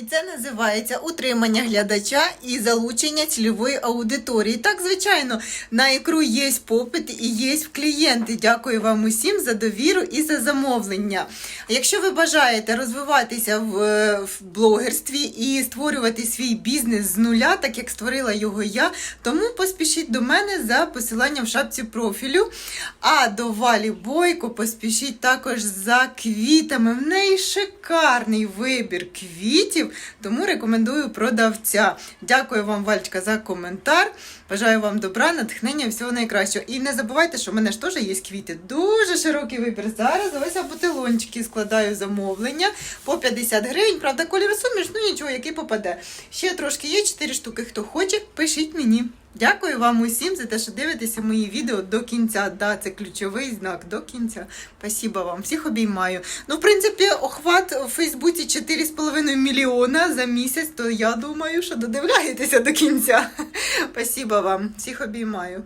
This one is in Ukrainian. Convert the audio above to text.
І це називається утримання глядача і залучення цільової аудиторії. Так, звичайно, на ікру є попит і є клієнти. Дякую вам усім за довіру і за замовлення. Якщо ви бажаєте розвиватися в, е, в блогерстві і створювати свій бізнес з нуля, так як створила його я, тому поспішіть до мене за посиланням в шапці профілю. А до Валі Бойко поспішіть також за квітами. В неї шикарний вибір квітів, тому рекомендую продавця. Дякую вам, Вальчка, за коментар. Бажаю вам добра, натхнення, всього найкращого. І не забувайте, що в мене ж теж є квіти. Дуже широкий вибір. Зараз ось бутилончики складаю замовлення по 50 гривень. Правда, колір суміш, ну нічого, який попаде. Ще трошки є 4 штуки. Хто хоче, пишіть мені. Дякую вам усім за те, що дивитеся мої відео до кінця. Да, це ключовий знак до кінця. Спасибо вам. Всіх обіймаю. Ну, в принципі, охват у Фейсбуці 4,5 мільйона за місяць, то я думаю, що додивляєтеся до кінця. Спасибо вам. Всіх обіймаю.